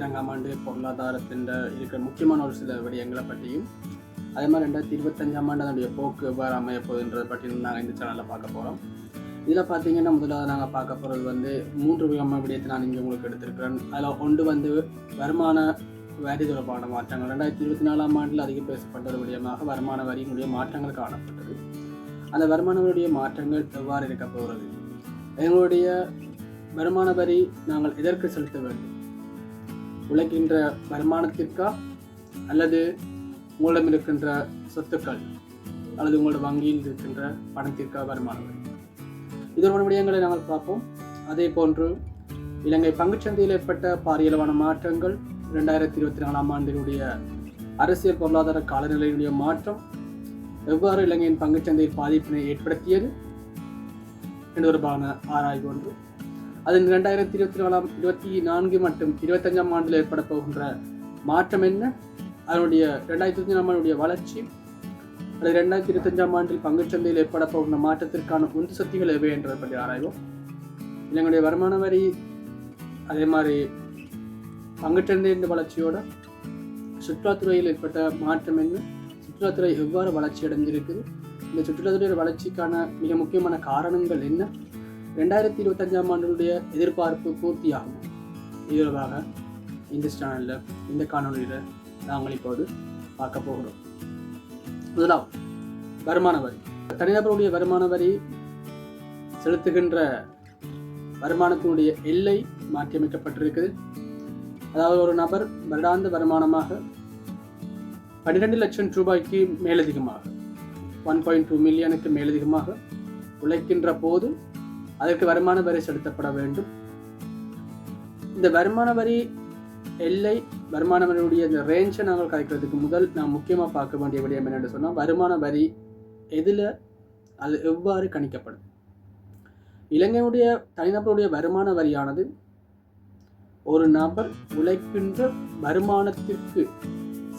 இருபத்தி ரெண்டாம் ஆண்டு பொருளாதாரத்தின் இருக்கிற முக்கியமான ஒரு சில விடயங்களை பற்றியும் அதே மாதிரி ரெண்டாயிரத்தி இருபத்தஞ்சாம் ஆண்டு அதனுடைய போக்கு எவ்வாறு அமைய போகுதுன்றதை பற்றியும் நாங்கள் இந்த சேனலில் பார்க்க போகிறோம் இதில் பார்த்தீங்கன்னா முதலாவது நாங்கள் பார்க்க போகிறது வந்து மூன்று விதமான விடயத்தை நான் இங்கே உங்களுக்கு எடுத்திருக்கிறேன். அதில் ஒன்று வந்து வருமான வரி தொடர்பான மாற்றங்கள். ரெண்டாயிரத்தி இருபத்தி நாலாம் ஆண்டில் அதிகம் பேசப்பட்ட ஒரு விடயமாக வருமான வரியினுடைய மாற்றங்கள் காணப்பட்டது. அந்த வருமான வரியுடைய மாற்றங்கள் எவ்வாறு இருக்க போகிறது? எங்களுடைய வருமான வரி நாங்கள் எதற்கு செலுத்த வேண்டும்? உழைக்கின்ற வருமானத்திற்கா அல்லது உங்களிடம் இருக்கின்ற சொத்துக்கள் அல்லது உங்களோட வங்கியில் இருக்கின்ற பணத்திற்கா வருமானங்கள்? இதற்கான விடயங்களை நாங்கள் பார்ப்போம். அதே போன்று இலங்கை பங்குச்சந்தையில் ஏற்பட்ட பாரியளவான மாற்றங்கள் இரண்டாயிரத்தி இருபத்தி நாலாம் ஆண்டினுடைய அரசியல் பொருளாதார காலநிலையினுடைய மாற்றம் எவ்வாறு இலங்கையின் பங்குச்சந்தையில் பாதிப்பினை ஏற்படுத்தியது? என்பதற்கான ஆராய்வு ஒன்று. அதன் ரெண்டாயிரத்தி இருபத்தி நாலாம் இருபத்தி நான்கு மற்றும் இருபத்தஞ்சாம் ஆண்டில் ஏற்பட போகின்ற மாற்றம் என்ன? அதனுடைய ரெண்டாயிரத்தி இருபத்தி நாலாம் ஆண்டுடைய வளர்ச்சி அல்லது ரெண்டாயிரத்தி இருபத்தஞ்சாம் ஆண்டில் பங்குச்சந்தையில் ஏற்பட போகின்ற மாற்றத்திற்கான உந்து சக்திகள் எவை என்றதை பற்றி ஆராய்வோம். இலங்கையுடைய வருமான வரி அதே மாதிரி பங்குச்சந்தையின் வளர்ச்சியோட சுற்றுலாத்துறையில் ஏற்பட்ட மாற்றம் என்ன? சுற்றுலாத்துறை எவ்வாறு வளர்ச்சி அடைஞ்சிருக்குது இந்த சுற்றுலாத்துறையோட வளர்ச்சிக்கான மிக முக்கியமான காரணங்கள் என்ன? ரெண்டாயிரத்தி இருபத்தஞ்சாம் ஆண்டுடைய எதிர்பார்ப்பு பூர்த்தியாகும். இதுவாக இந்த சேனலில் இந்த காணொலியில் நாங்கள் இப்போது பார்க்க போகிறோம். முதலாவது வருமான வரி. தனிநபருடைய வருமான வரி செலுத்துகின்ற வருமானத்தினுடைய எல்லை மாற்றியமைக்கப்பட்டிருக்குது. அதாவது ஒரு நபர் வருடாந்த வருமானமாக பன்னிரெண்டு லட்சம் ரூபாய்க்கு மேலதிகமாக ஒன் பாயிண்ட் டூ மில்லியனுக்கு மேலதிகமாக உழைக்கின்ற போது அதற்கு வருமான வரி செலுத்தப்பட வேண்டும். இந்த வருமான வரி எல்லை வருமான வரியுடைய இந்த ரேஞ்சை நாங்கள் கலைக்கிறதுக்கு முதல் நான் முக்கியமாக பார்க்க வேண்டிய விடயம் என்னென்னு சொன்னால் வருமான வரி எதில் அது எவ்வாறு கணிக்கப்படும்? இலங்கையுடைய தனிநபருடைய வருமான வரியானது ஒரு நபர் உழைக்கின்ற வருமானத்திற்கு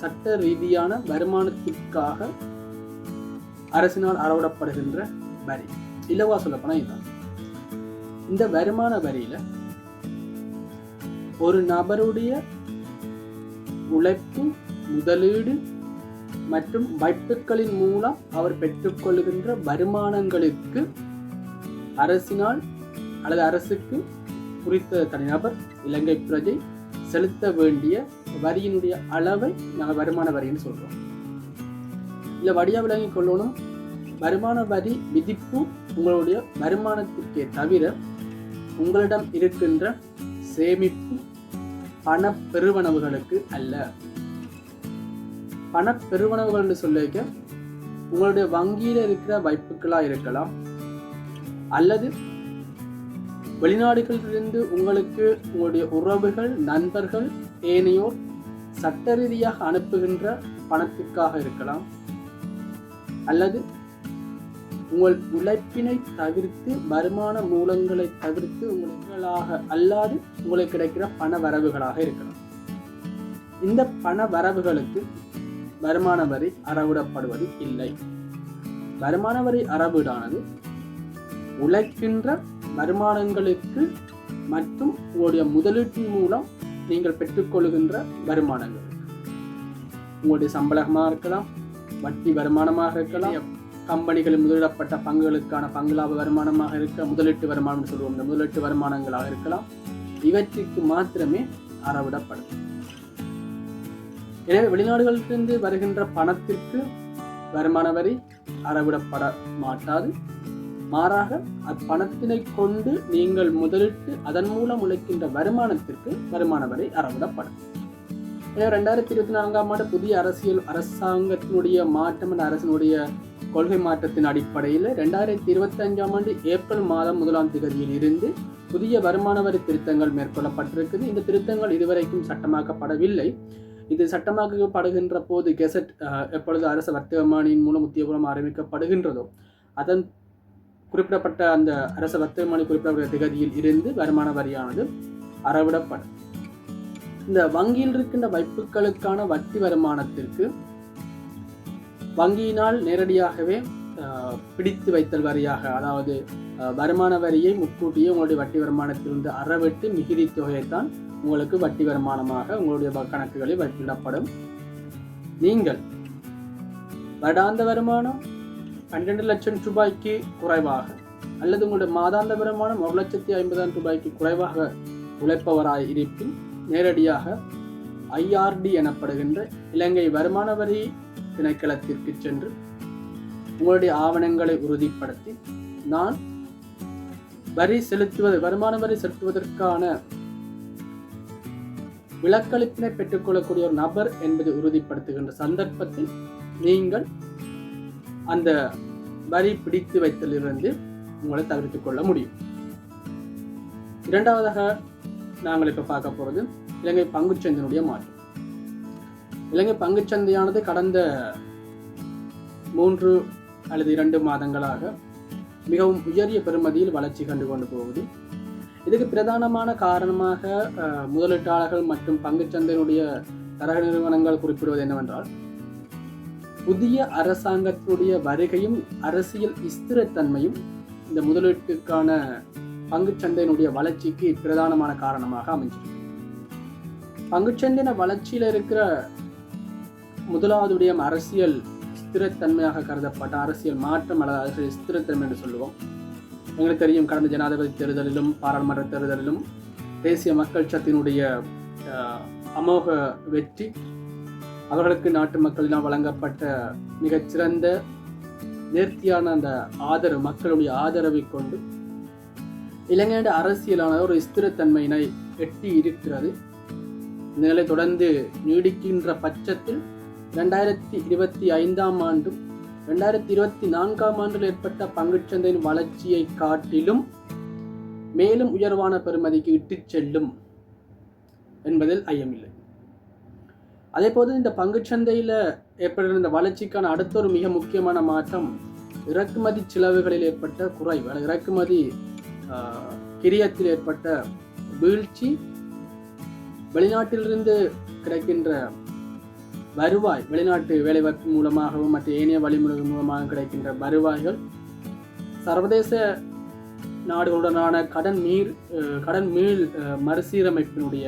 சட்ட ரீதியான வருமானத்திற்காக அரசினால் அறவிடப்படுகின்ற வரி. இல்லவா சொல்லப்போனால் இதுதான். இந்த வருமான வரியில ஒரு நபருடைய உழைப்பு முதலீடு மற்றும் வைப்புகளின் மூலம் அவர் பெற்றுக்கொள்கின்ற வருமானங்களுக்கு அரசினால் அல்லது அரசுக்கு குறித்த தனிநபர் இலங்கை பிரஜை செலுத்த வேண்டிய வரியினுடைய அளவை நாங்கள் வருமான வரின்னு சொல்றோம். இல்லை வடியாக விளங்கிக் கொள்ளணும். வருமான வரி விதிப்பு உங்களுடைய வருமானத்திற்கே தவிர உங்களிடம் இருக்கின்ற சேமிப்பு பண பெருவனவுகளுக்கு அல்ல. பணப்பெருவனவுகள் என்று சொல்லிக்க உங்களுடைய வங்கியில் இருக்கிற வைப்புகளாக இருக்கலாம் அல்லது வெளிநாடுகளிலிருந்து உங்களுக்கு உங்களுடைய உறவுகள் நண்பர்கள் ஏனையோர் சட்ட ரீதியாக அனுப்புகின்ற பணத்திற்காக இருக்கலாம் அல்லது உங்கள் உழைப்பினை தவிர்த்து வருமான மூலங்களை தவிர்த்து உங்களாக அல்லாது உங்களுக்கு கிடைக்கிற பண வரவுகளாக இருக்கலாம். இந்த பண வரவுகளுக்கு வருமான வரி அறவிடப்படுவது இல்லை. வருமான வரி அறவீடானது உழைக்கின்ற வருமானங்களுக்கு மற்றும் உங்களுடைய முதலீட்டின் மூலம் நீங்கள் பெற்றுக்கொள்கின்ற வருமானங்கள். உங்களுடைய சம்பளமாக இருக்கலாம் வட்டி வருமானமாக இருக்கலாம் கம்பெனிகளில் முதலிடப்பட்ட பங்குகளுக்கான பங்கு லாப வருமானமாக இருக்க முதலீட்டு வருமானம் சொல்லுவோம் இந்த முதலீட்டு வருமானங்களாக இருக்கலாம். இவற்றிற்கு மாத்திரமே அறவிடப்படும். எனவே வெளிநாடுகளிலிருந்து வருகின்ற பணத்திற்கு வருமான வரி அறவிடப்பட மாட்டாது. மாறாக அப்பணத்தினை கொண்டு நீங்கள் முதலிட்டு அதன் மூலம் உழைக்கின்ற வருமானத்திற்கு வருமான வரி அறவிடப்படும். எனவே ரெண்டாயிரத்தி இருபத்தி நான்காம் ஆண்டு புதிய அரசியல் அரசாங்கத்தினுடைய மாற்றம் என்ற அரசினுடைய கொள்கை மாற்றத்தின் அடிப்படையில் ரெண்டாயிரத்தி இருபத்தி அஞ்சாம் ஆண்டு ஏப்ரல் மாதம் முதலாம் திகதியில் இருந்து புதிய வருமான வரி திருத்தங்கள் மேற்கொள்ளப்பட்டிருக்குது. இந்த திருத்தங்கள் இதுவரைக்கும் சட்டமாக்கப்படவில்லை. இது சட்டமாக்கப்படுகின்ற போது கெசட் எப்பொழுது அரசு வர்த்தகமானியின் மூலம் உத்தியோகம் ஆரம்பிக்கப்படுகின்றதோ அதன் குறிப்பிடப்பட்ட அந்த அரச வர்த்தகமானி குறிப்பிடப்பட்ட திகதியில் இருந்து வருமான வரியானது அறவிடப்படும். இந்த வங்கியில் இருக்கின்ற வைப்புகளுக்கான வட்டி வருமானத்திற்கு வங்கியினால் நேரடியாகவே பிடித்து வைத்தல் வரியாக அதாவது வருமான வரியை முன்கூட்டியே உங்களுடைய வட்டி வருமானத்திலிருந்து அறவிட்டு மிகுதி தொகையைத்தான் உங்களுக்கு வட்டி வருமானமாக உங்களுடைய கணக்குகளில் வட்டிடப்படும் நீங்கள் வருடாந்த வருமானம் பன்னிரெண்டு லட்சம் ரூபாய்க்கு குறைவாக அல்லது உங்களுடைய மாதாந்த வருமானம் ஒரு லட்சத்தி ஐம்பதாயிரம் ரூபாய்க்கு குறைவாக உழைப்பவராய் இருப்பின் நேரடியாக ஐஆர்டி எனப்படுகின்ற இலங்கை வருமான வரி திணைக்களத்திற்கு சென்று உங்களுடைய ஆவணங்களை உறுதிப்படுத்தி நான் வரி செலுத்துவது வருமான வரி செலுத்துவதற்கான விலக்களிப்பினை பெற்றுக்கொள்ளக்கூடிய ஒரு நபர் என்பதை உறுதிப்படுத்துகின்ற சந்தர்ப்பத்தில் நீங்கள் அந்த வரி பிடித்து வைத்தலிருந்து உங்களை தவிர்த்துக் கொள்ள முடியும். இரண்டாவதாக நாங்கள் இப்போ பார்க்க போகிறது இலங்கை பங்குச்சந்தினுடைய மாற்றம். இலங்கை பங்குச்சந்தையானது கடந்த மூன்று அல்லது இரண்டு மாதங்களாக மிகவும் உயரிய பெருமதியில் வளர்ச்சி கண்டு கொண்டு போகுது. இதுக்கு பிரதானமான காரணமாக முதலீட்டாளர்கள் மற்றும் பங்குச்சந்தையினுடைய தரக நிறுவனங்கள் குறிப்பிடுவது என்னவென்றால் புதிய அரசாங்கத்துடைய வருகையும் அரசியல் ஸ்திரத்தன்மையும் இந்த முதலீட்டுக்கான பங்குச்சந்தையினுடைய வளர்ச்சிக்கு பிரதானமான காரணமாக அமைஞ்சிருக்கு. பங்குச்சந்தையின வளர்ச்சியில் இருக்கிற முதலாவதுடைய அரசியல் ஸ்திரத்தன்மையாக கருதப்பட்ட அரசியல் மாற்றம் அல்லது அரசியல் ஸ்திரத்தன்மை என்று சொல்லுவோம். எங்களுக்கு தெரியும் கடந்த ஜனாதிபதி தேர்தலிலும் பாராளுமன்ற தேர்தலிலும் தேசிய மக்கள் சத்தினுடைய அஹ், அமோக வெற்றி அவர்களுக்கு நாட்டு மக்களினால் வழங்கப்பட்ட மிகச்சிறந்த நேர்த்தியான அந்த ஆதரவு மக்களுடைய ஆதரவை கொண்டு இலங்கையோட அரசியலான ஒரு ஸ்திரத்தன்மையினை எட்டி இருக்கிறது இந்த நிலை தொடர்ந்து நீடிக்கின்ற பட்சத்தில் ரெண்டாயிரத்தி இருபத்தி ஐந்தாம் ஆண்டும் ரெண்டாயிரத்தி இருபத்தி நான்காம் ஆண்டில் ஏற்பட்ட பங்குச்சந்தையின் வளர்ச்சியை காட்டிலும் மேலும் உயர்வான பெறுமதிக்கு இட்டுச் செல்லும் என்பதில் ஐயமில்லை. அதே போது இந்த பங்குச்சந்தையில் ஏற்படுகிற இந்த வளர்ச்சிக்கான அடுத்த ஒரு மிக முக்கியமான மாற்றம் இறக்குமதி செலவுகளில் ஏற்பட்ட குறைவு அல்லது இறக்குமதி கிரியத்தில் ஏற்பட்ட வீழ்ச்சி வெளிநாட்டிலிருந்து கிடைக்கின்ற வருவாய் வெளிநாட்டு வேலைவாய்ப்பு மூலமாகவும் மற்ற ஏனைய வழிமுறைகள் மூலமாக கிடைக்கின்ற வருவாய்கள் சர்வதேச நாடுகளுடனான கடன் நீர் கடன் மீள் அஹ், மறுசீரமைப்பினுடைய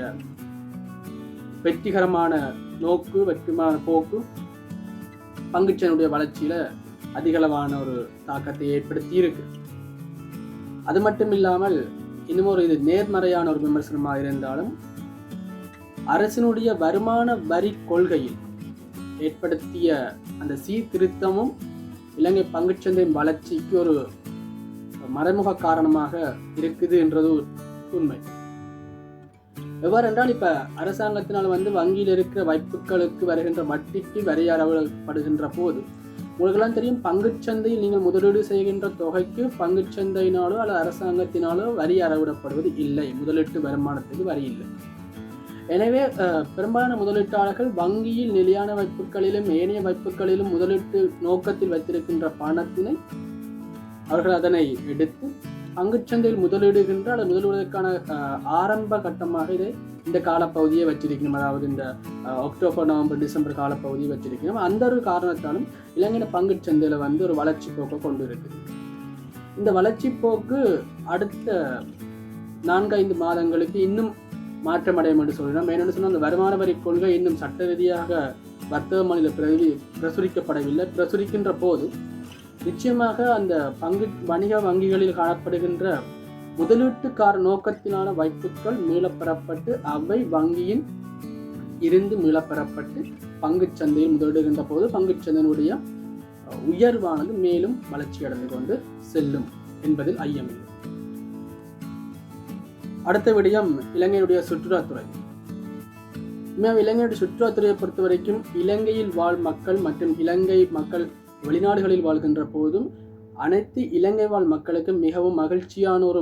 வெற்றிகரமான நோக்கு வெற்றிமான போக்கு பங்குச்சனுடைய வளர்ச்சியில அதிகளவான ஒரு தாக்கத்தை ஏற்படுத்தி இருக்கு அது மட்டும் இல்லாமல் இன்னும் ஒரு இது நேர்மறையான ஒரு விமர்சனமாக இருந்தாலும் அரசினுடைய வருமான வரி கொள்கையில் ஏற்படுத்திய அந்த சீர்திருத்தமும் இலங்கை பங்குச்சந்தையின் வளர்ச்சிக்கு ஒரு மறைமுக காரணமாக இருக்குது என்றது உண்மை. எவ்வாறு என்றால் இப்ப அரசாங்கத்தினால் வந்து வங்கியில் இருக்கிற வைப்புகளுக்கு வருகின்ற வட்டிக்கு வரி அறவிடப்படுகின்ற போது உங்களுக்கெல்லாம் தெரியும் பங்குச்சந்தையில் நீங்கள் முதலீடு செய்கின்ற தொகைக்கு பங்குச்சந்தையினாலோ அல்லது அரசாங்கத்தினாலோ வரி அறவிடப்படுவது இல்லை. முதலீட்டு வருமானத்துக்கு வரி இல்லை. எனவே பெரும்பாலான முதலீட்டாளர்கள் வங்கியில் நிலையான வைப்புகளிலும் ஏனைய வைப்புகளிலும் முதலீட்டு நோக்கத்தில் வைத்திருக்கின்ற பணத்தினை அவர்கள் அதனை எடுத்து பங்குச்சந்தையில் முதலீடுகின்ற அல்லது முதலீடுவதற்கான ஆரம்ப கட்டமாக இதை இந்த காலப்பகுதியை வச்சிருக்கணும். அதாவது இந்த அக்டோபர் நவம்பர் டிசம்பர் காலப்பகுதியை வச்சிருக்கணும். அந்த ஒரு காரணத்தாலும் இலங்கை பங்குச்சந்தையில் வந்து ஒரு வளர்ச்சி போக்கை கொண்டு இருக்குது இந்த வளர்ச்சி போக்கு அடுத்த நான்கைந்து மாதங்களுக்கு இன்னும் மாற்றமடையும் என்று சொல்லலாம் ஏனென்று சொன்னால் அந்த வருமான வரி கொள்கை இன்னும் சட்ட ரீதியாக வர்த்தக மாநில பிரதி பிரசுரிக்கப்படவில்லை. பிரசுரிக்கின்ற போது நிச்சயமாக அந்த பங்கு வணிக வங்கிகளில் காணப்படுகின்ற முதலீட்டுக்கார நோக்கத்தினான வைப்புகள் மீளப்பெறப்பட்டு அவை வங்கியின் இருந்து மீளப்பெறப்பட்டு பங்குச் சந்தையில் முதலிடுகின்ற போது பங்குச் சந்தையினுடைய உயர்வானது மேலும் வளர்ச்சி அடைந்து கொண்டு செல்லும் என்பதில் ஐயமில்லை. அடுத்த விடயம் இலங்கையுடைய சுற்றுலாத்துறை. உண்மையாக இலங்கையுடைய சுற்றுலாத்துறையை பொறுத்த வரைக்கும் இலங்கையில் வாழ் மக்கள் மற்றும் இலங்கை மக்கள் வெளிநாடுகளில் வாழ்கின்ற போதும் அனைத்து இலங்கை வாழ் மக்களுக்கும் மிகவும் மகிழ்ச்சியான ஒரு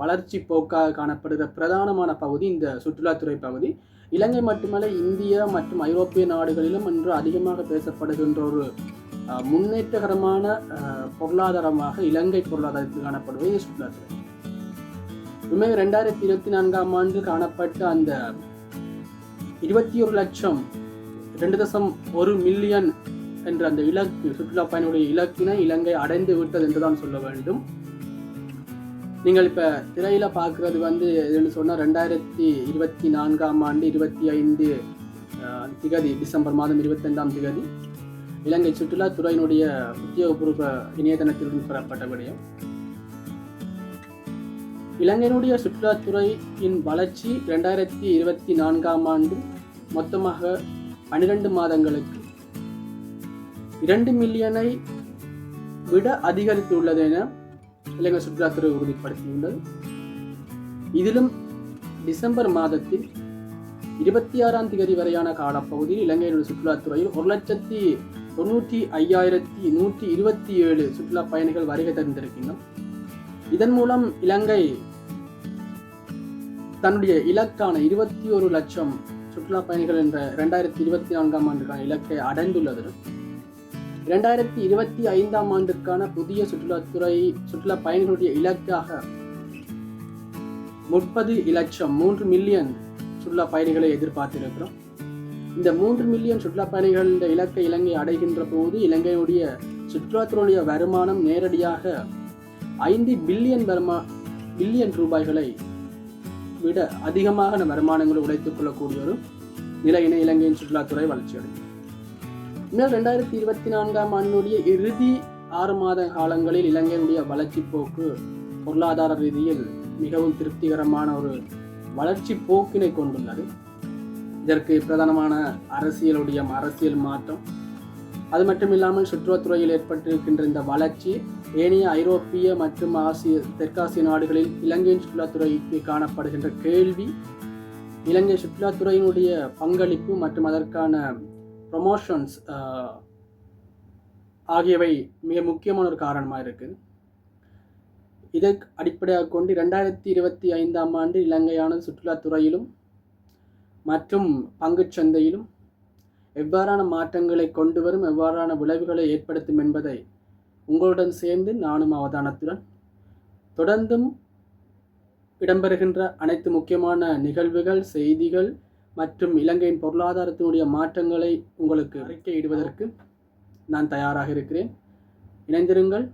வளர்ச்சி போக்காக காணப்படுகிற பிரதானமான பகுதி இந்த சுற்றுலாத்துறை பகுதி. இலங்கை மட்டுமல்ல இந்தியா மற்றும் ஐரோப்பிய நாடுகளிலும் இன்று அதிகமாக பேசப்படுகின்ற ஒரு முன்னேற்றகரமான பொருளாதாரமாக இலங்கை பொருளாதாரத்தில் காணப்படுவது சுற்றுலாத்துறை. உண்மையாக ரெண்டாயிரத்தி இருபத்தி நான்காம் ஆண்டு காணப்பட்ட அந்த இருபத்தி ஒரு லட்சம் ரெண்டு தசம் ஒரு மில்லியன் என்ற அந்த இலக்கு சுற்றுலா பயணிகளுடைய இலக்கினை இலங்கை அடைந்து விட்டது என்றுதான் சொல்ல வேண்டும். நீங்கள் இப்போ திரையில பார்க்குறது வந்து எதுன்னு சொன்னால் ரெண்டாயிரத்தி இருபத்தி நான்காம் ஆண்டு இருபத்தி ஐந்து திகதி டிசம்பர் மாதம் இருபத்தைந்தாம் திகதி. இலங்கை சுற்றுலாத்துறையினுடைய உத்தியோகபூர்வ இணையதளத்திலிருந்து பெறப்பட்ட விடயம். இலங்கையினுடைய சுற்றுலாத்துறையின் வளர்ச்சி ரெண்டாயிரத்தி இருபத்தி நான்காம் ஆண்டு மொத்தமாக பன்னிரண்டு மாதங்களுக்கு இரண்டு மில்லியனை விட அதிகரித்துள்ளது என இலங்கை சுற்றுலாத்துறை உறுதிப்படுத்தியுள்ளது. இதிலும் டிசம்பர் மாதத்தில் இருபத்தி ஆறாம் தேதி வரையான காலப்பகுதியில் இலங்கையினுடைய சுற்றுலாத்துறையில் ஒரு லட்சத்தி தொண்ணூற்றி ஐயாயிரத்தி நூற்றி இருபத்தி ஏழு சுற்றுலா பயணிகள் வருகை தந்திருக்கின்றனர். இதன் மூலம் இலங்கை தன்னுடைய இலக்கான இருபத்தி ஒரு லட்சம் சுற்றுலா பயணிகள் என்ற இரண்டாயிரத்தி இருபத்தி நான்காம் ஆண்டுக்கான இலக்கை அடைந்துள்ளது. இரண்டாயிரத்தி இருபத்தி ஐந்தாம் ஆண்டுக்கான புதிய சுற்றுலாத்துறை சுற்றுலா பயணிகளுடைய இலக்காக முப்பது இலட்சம் மூன்று மில்லியன் சுற்றுலா பயணிகளை எதிர்பார்த்திருக்கிறோம். இந்த மூன்று மில்லியன் சுற்றுலா பயணிகள் இந்த இலக்கை இலங்கை அடைகின்ற போது இலங்கையுடைய சுற்றுலாத்துறையுடைய வருமானம் நேரடியாக ஐந்து பில்லியன் வருமா பில்லியன் ரூபாய்களை விட அதிகமாக வருமானங்களை உடைத்துக் கொள்ளக்கூடிய ஒரு நிலையினை இலங்கையின் சுற்றுலாத்துறை வளர்ச்சி அடையும் இன்னும் ரெண்டாயிரத்தி இருபத்தி நான்காம் ஆண்டுடைய இறுதி ஆறு மாத காலங்களில் இலங்கையினுடைய வளர்ச்சி போக்கு பொருளாதார ரீதியில் மிகவும் திருப்திகரமான ஒரு வளர்ச்சி போக்கினை கொண்டுள்ளது. இதற்கு பிரதானமான அரசியலுடைய அரசியல் மாற்றம் அது மட்டும் இல்லாமல் சுற்றுலாத்துறையில் ஏற்பட்டிருக்கின்ற இந்த வளர்ச்சி ஏனைய ஐரோப்பிய மற்றும் ஆசிய தெற்காசிய நாடுகளில் இலங்கையின் சுற்றுலாத்துறைக்கு காணப்படுகின்ற கேள்வி. இலங்கை சுற்றுலாத்துறையினுடைய பங்களிப்பு மற்றும் அதற்கான ப்ரொமோஷன்ஸ் ஆகியவை மிக முக்கியமான ஒரு காரணமாக இருக்குது இதை அடிப்படையாக கொண்டு ரெண்டாயிரத்தி இருபத்தி ஐந்தாம் ஆண்டு இலங்கையானது சுற்றுலாத்துறையிலும் மற்றும் பங்குச்சந்தையிலும் எவ்வாறான மாற்றங்களை கொண்டு வரும் எவ்வாறான விளைவுகளை ஏற்படுத்தும் என்பதை உங்களுடன் சேர்ந்து நானும் அவதானத்துடன் தொடர்ந்தும் இடம்பெறுகின்ற அனைத்து முக்கியமான நிகழ்வுகள் செய்திகள் மற்றும் இலங்கையின் பொருளாதாரத்தினுடைய மாற்றங்களை உங்களுக்கு அறிக்கையிடுவதற்கு நான் தயாராக இருக்கிறேன். இணைந்திருங்கள்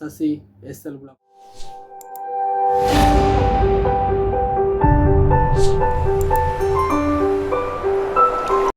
சசி எஸ் எல் உலகம்.